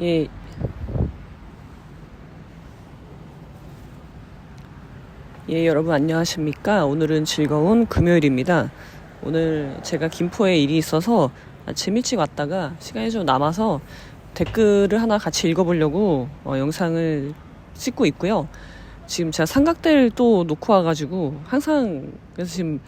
예. 예, 여러분 안녕하십니까? 오늘은 즐거운 금요일입니다. 오늘 제가 김포에 일이 있어서 아침 일찍 왔다가 시간이 좀 남아서 댓글을 하나 같이 읽어보려고 어, 영상을 찍고 있고요. 지금 제가 삼각대를 또 놓고 와가지고 항상 그래서 지금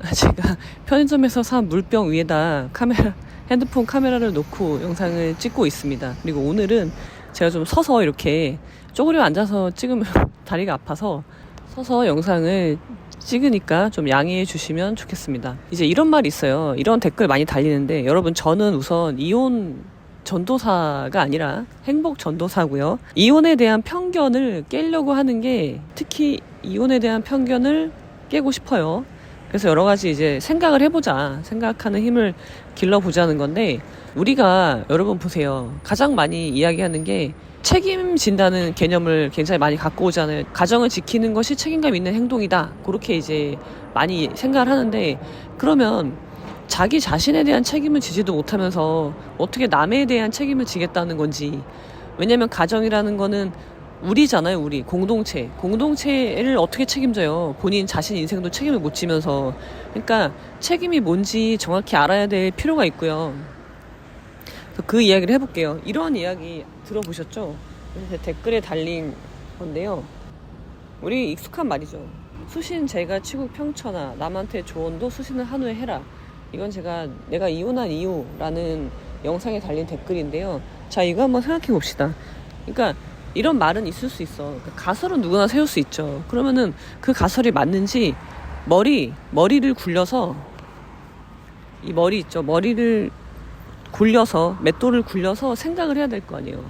제가 편의점에서 산 물병 위에다 카메라 핸드폰 카메라를 놓고 영상을 찍고 있습니다. 그리고 오늘은 제가 좀 서서 이렇게 쪼그려 앉아서 찍으면 다리가 아파서 서서 영상을 찍으니까 좀 양해해 주시면 좋겠습니다. 이제 이런 말이 있어요. 이런 댓글 많이 달리는데 여러분 저는 우선 이혼 전도사가 아니라 행복 전도사고요. 이혼에 대한 편견을 깨려고 하는 게 특히 이혼에 대한 편견을 깨고 싶어요. 그래서 여러 가지 이제 생각을 해보자. 생각하는 힘을 길러보자는 건데, 우리가 여러분 보세요. 가장 많이 이야기하는 게 책임진다는 개념을 굉장히 많이 갖고 오잖아요. 가정을 지키는 것이 책임감 있는 행동이다. 그렇게 이제 많이 생각을 하는데, 그러면 자기 자신에 대한 책임을 지지도 못하면서 어떻게 남에 대한 책임을 지겠다는 건지. 왜냐면 가정이라는 거는 우리잖아요, 우리. 공동체. 공동체를 어떻게 책임져요? 본인 자신 인생도 책임을 못 지면서. 그러니까 책임이 뭔지 정확히 알아야 될 필요가 있고요. 그 이야기를 해볼게요. 이런 이야기 들어보셨죠? 댓글에 달린 건데요. 우리 익숙한 말이죠. 수신 제가 치국 평천하 남한테 조언도 수신을 한 후에 해라. 이건 제가 내가 이혼한 이유라는 영상에 달린 댓글인데요. 자 이거 한번 생각해 봅시다. 그러니까 이런 말은 있을 수 있어. 그러니까 가설은 누구나 세울 수 있죠. 그러면은 그 가설이 맞는지 머리 머리를 굴려서 이 머리 있죠. 머리를 굴려서 맷돌을 굴려서 생각을 해야 될 거 아니에요.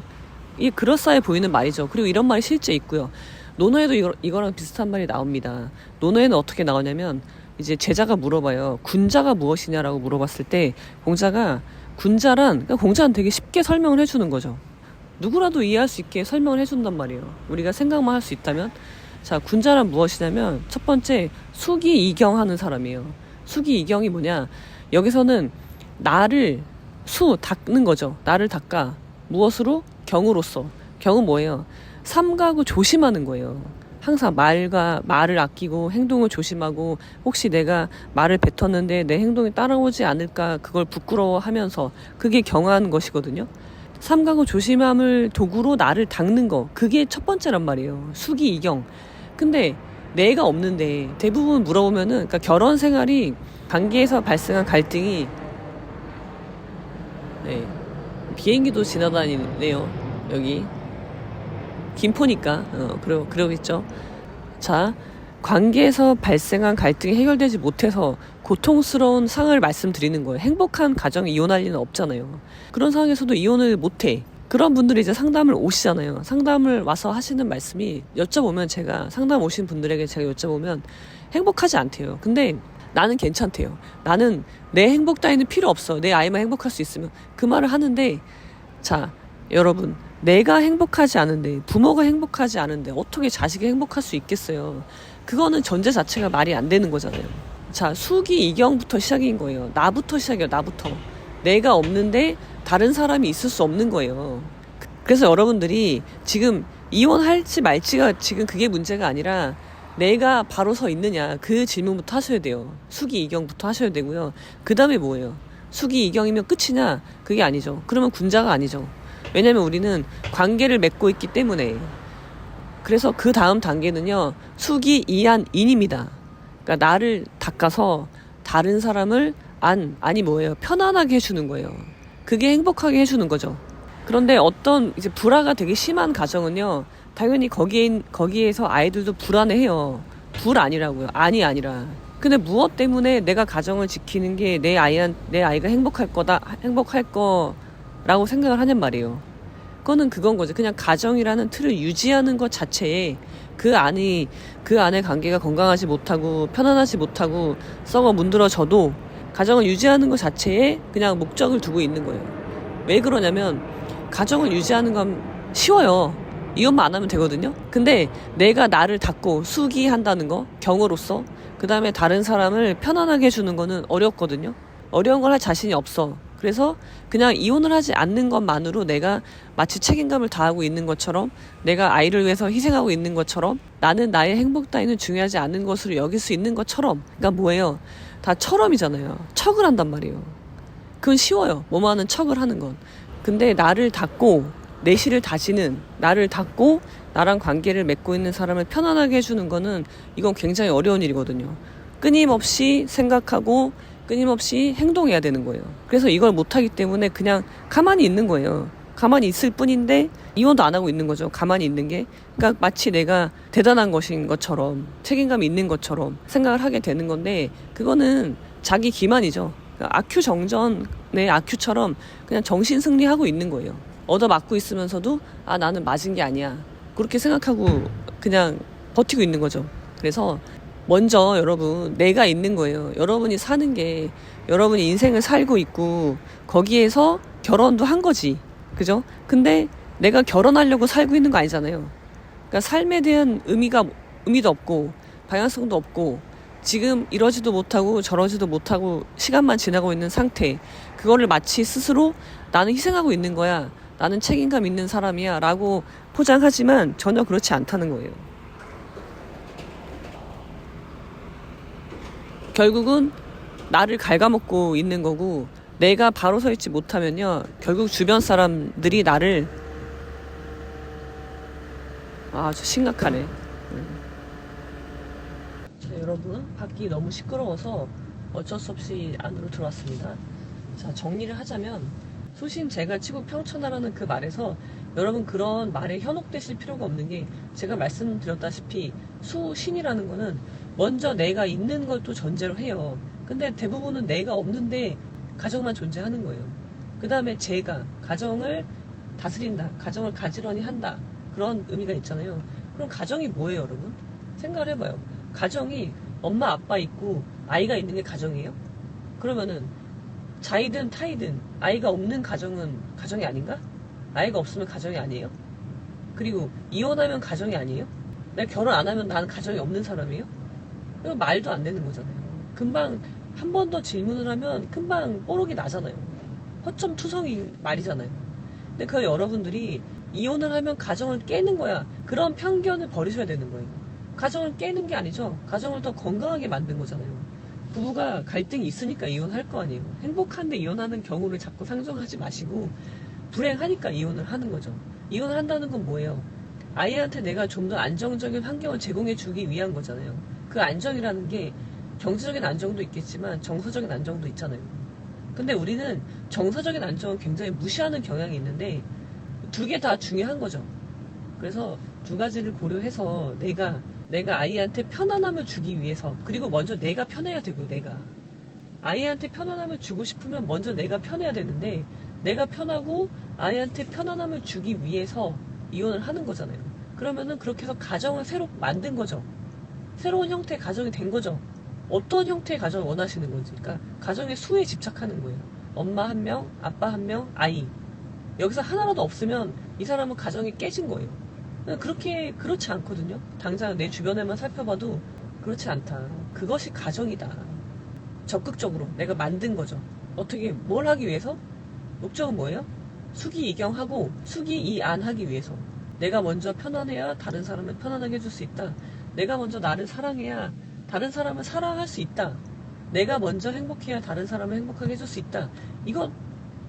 이게 그럴싸해 보이는 말이죠. 그리고 이런 말이 실제 있고요. 논어에도 이거, 이거랑 비슷한 말이 나옵니다. 논어에는 어떻게 나오냐면 이제 제자가 물어봐요. 군자가 무엇이냐라고 물어봤을 때 공자가 군자란 그러니까 공자는 되게 쉽게 설명을 해주는 거죠. 누구라도 이해할 수 있게 설명을 해준단 말이에요. 우리가 생각만 할 수 있다면 자 군자란 무엇이냐면 첫 번째 수기 이경하는 사람이에요. 수기 이경이 뭐냐? 여기서는 나를 수 닦는 거죠. 나를 닦아 무엇으로 경으로서 경은 뭐예요? 삼가고 조심하는 거예요. 항상 말과 말을 아끼고 행동을 조심하고 혹시 내가 말을 뱉었는데 내 행동이 따라오지 않을까 그걸 부끄러워하면서 그게 경하는 것이거든요. 삼가고 조심함을 도구로 나를 닦는 거 그게 첫 번째란 말이에요. 수기 이경. 근데 내가 없는데 대부분 물어보면은 그러니까 결혼 생활이 관계에서 발생한 갈등이 네 비행기도 지나다니네요 여기 김포니까 어 그러 그러겠죠. 자 관계에서 발생한 갈등이 해결되지 못해서 고통스러운 상황을 말씀드리는 거예요. 행복한 가정이 이혼할 리는 없잖아요. 그런 상황에서도 이혼을 못해. 그런 분들이 이제 상담을 오시잖아요. 상담을 와서 하시는 말씀이 여쭤보면 제가 상담 오신 분들에게 제가 여쭤보면 행복하지 않대요. 근데 나는 괜찮대요. 나는 내 행복 따위는 필요 없어. 내 아이만 행복할 수 있으면 그 말을 하는데 자 여러분 내가 행복하지 않은데 부모가 행복하지 않은데 어떻게 자식이 행복할 수 있겠어요. 그거는 전제 자체가 말이 안 되는 거잖아요. 자 수기 이경부터 시작인 거예요. 나부터 시작이에요. 나부터 내가 없는데 다른 사람이 있을 수 없는 거예요. 그- 그래서 여러분들이 지금 이혼할지 말지가 지금 그게 문제가 아니라 내가 바로 서 있느냐 그 질문부터 하셔야 돼요. 수기 이경부터 하셔야 되고요. 그 다음에 뭐예요? 수기 이경이면 끝이냐? 그게 아니죠. 그러면 군자가 아니죠. 왜냐면 우리는 관계를 맺고 있기 때문에. 그래서 그 다음 단계는요, 수기 이안 인입니다. 그러니까 나를 닦아서 다른 사람을 안, 아니 뭐예요? 편안하게 해주는 거예요. 그게 행복하게 해주는 거죠. 그런데 어떤 이제 불화가 되게 심한 가정은요, 당연히 거기에, 거기에서 아이들도 불안해해요. 불 아니라고요. 아니 아니라. 근데 무엇 때문에 내가 가정을 지키는 게 내 아이한, 내 아이가 행복할 거다, 행복할 거라고 생각을 하냔 말이에요. 그거는 그건 거죠. 그냥 가정이라는 틀을 유지하는 것 자체에 그 안이, 그 안의 관계가 건강하지 못하고 편안하지 못하고 썩어 문드러져도 가정을 유지하는 것 자체에 그냥 목적을 두고 있는 거예요. 왜 그러냐면 가정을 유지하는 건 쉬워요. 이것만 안 하면 되거든요. 근데 내가 나를 닦고 수기한다는 거, 경으로서, 그 다음에 다른 사람을 편안하게 해주는 거는 어렵거든요. 어려운 걸 할 자신이 없어. 그래서 그냥 이혼을 하지 않는 것만으로 내가 마치 책임감을 다하고 있는 것처럼 내가 아이를 위해서 희생하고 있는 것처럼 나는 나의 행복 따위는 중요하지 않은 것으로 여길 수 있는 것처럼 그러니까 뭐예요? 다 처럼이잖아요. 척을 한단 말이에요. 그건 쉬워요. 뭐뭐 하는 척을 하는 건. 근데 나를 닫고 내실을 다지는 나를 닫고 나랑 관계를 맺고 있는 사람을 편안하게 해주는 거는 이건 굉장히 어려운 일이거든요. 끊임없이 생각하고 끊임없이 행동해야 되는 거예요. 그래서 이걸 못하기 때문에 그냥 가만히 있는 거예요. 가만히 있을 뿐인데 이혼도 안 하고 있는 거죠. 가만히 있는 게. 그러니까 마치 내가 대단한 것인 것처럼 책임감이 있는 것처럼 생각을 하게 되는 건데 그거는 자기 기만이죠. 그러니까 아큐 정전의 아큐처럼 그냥 정신 승리하고 있는 거예요. 얻어 맞고 있으면서도 아 나는 맞은 게 아니야. 그렇게 생각하고 그냥 버티고 있는 거죠. 그래서 먼저 여러분 내가 있는 거예요. 여러분이 사는 게 여러분이 인생을 살고 있고 거기에서 결혼도 한 거지. 그죠? 근데 내가 결혼하려고 살고 있는 거 아니잖아요. 그러니까 삶에 대한 의미가 의미도 없고 방향성도 없고 지금 이러지도 못하고 저러지도 못하고 시간만 지나고 있는 상태. 그거를 마치 스스로 나는 희생하고 있는 거야. 나는 책임감 있는 사람이야. 라고 포장하지만 전혀 그렇지 않다는 거예요. 결국은 나를 갉아먹고 있는 거고 내가 바로 서 있지 못하면요 결국 주변 사람들이 나를 아, 아주 심각하네 음. 자 여러분 밖이 너무 시끄러워서 어쩔 수 없이 안으로 들어왔습니다 자 정리를 하자면 수신 제가 치고 평천하라는 그 말에서 여러분 그런 말에 현혹되실 필요가 없는 게 제가 말씀드렸다시피 수신이라는 거는 먼저 내가 있는 걸 또 전제로 해요. 근데 대부분은 내가 없는데 가정만 존재하는 거예요. 그 다음에 제가 가정을 다스린다. 가정을 가지런히 한다. 그런 의미가 있잖아요. 그럼 가정이 뭐예요, 여러분? 생각을 해봐요. 가정이 엄마, 아빠 있고 아이가 있는 게 가정이에요? 그러면은 자이든 타이든 아이가 없는 가정은 가정이 아닌가? 아이가 없으면 가정이 아니에요? 그리고 이혼하면 가정이 아니에요? 내가 결혼 안 하면 나는 가정이 없는 사람이에요? 이거 말도 안 되는 거잖아요. 금방 한 번 더 질문을 하면 금방 뽀록이 나잖아요. 허점 투성이 말이잖아요. 근데 그 여러분들이 이혼을 하면 가정을 깨는 거야. 그런 편견을 버리셔야 되는 거예요. 가정을 깨는 게 아니죠. 가정을 더 건강하게 만든 거잖아요. 부부가 갈등이 있으니까 이혼할 거 아니에요. 행복한데 이혼하는 경우를 자꾸 상정하지 마시고 불행하니까 이혼을 하는 거죠. 이혼을 한다는 건 뭐예요? 아이한테 내가 좀 더 안정적인 환경을 제공해 주기 위한 거잖아요. 그 안정이라는 게 경제적인 안정도 있겠지만 정서적인 안정도 있잖아요. 근데 우리는 정서적인 안정을 굉장히 무시하는 경향이 있는데 두 개 다 중요한 거죠. 그래서 두 가지를 고려해서 내가 내가 아이한테 편안함을 주기 위해서 그리고 먼저 내가 편해야 되고 내가 아이한테 편안함을 주고 싶으면 먼저 내가 편해야 되는데 내가 편하고 아이한테 편안함을 주기 위해서 이혼을 하는 거잖아요. 그러면은 그렇게 해서 가정을 새로 만든 거죠. 새로운 형태의 가정이 된 거죠. 어떤 형태의 가정을 원하시는 건지. 그러니까 가정의 수에 집착하는 거예요. 엄마 한 명, 아빠 한 명, 아이. 여기서 하나라도 없으면 이 사람은 가정이 깨진 거예요. 그렇게 그렇지 않거든요. 당장 내 주변에만 살펴봐도 그렇지 않다. 그것이 가정이다. 적극적으로 내가 만든 거죠. 어떻게 뭘 하기 위해서? 목적은 뭐예요? 수기 이경하고 수기 이안하기 위해서. 내가 먼저 편안해야 다른 사람을 편안하게 해줄 수 있다. 내가 먼저 나를 사랑해야 다른 사람을 사랑할 수 있다. 내가 먼저 행복해야 다른 사람을 행복하게 해줄 수 있다. 이건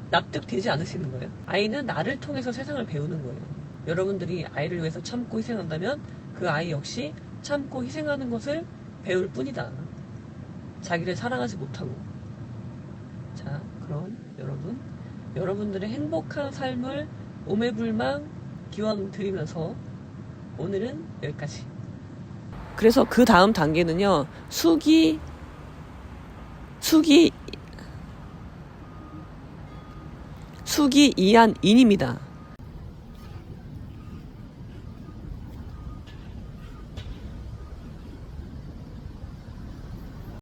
납득되지 않으시는 거예요. 아이는 나를 통해서 세상을 배우는 거예요. 여러분들이 아이를 위해서 참고 희생한다면 그 아이 역시 참고 희생하는 것을 배울 뿐이다. 자기를 사랑하지 못하고. 자, 그럼 여러분, 여러분들의 행복한 삶을 오매불망 기원 드리면서 오늘은 여기까지. 그래서 그 다음 단계는요, 수기, 수기, 수기 이한 인입니다.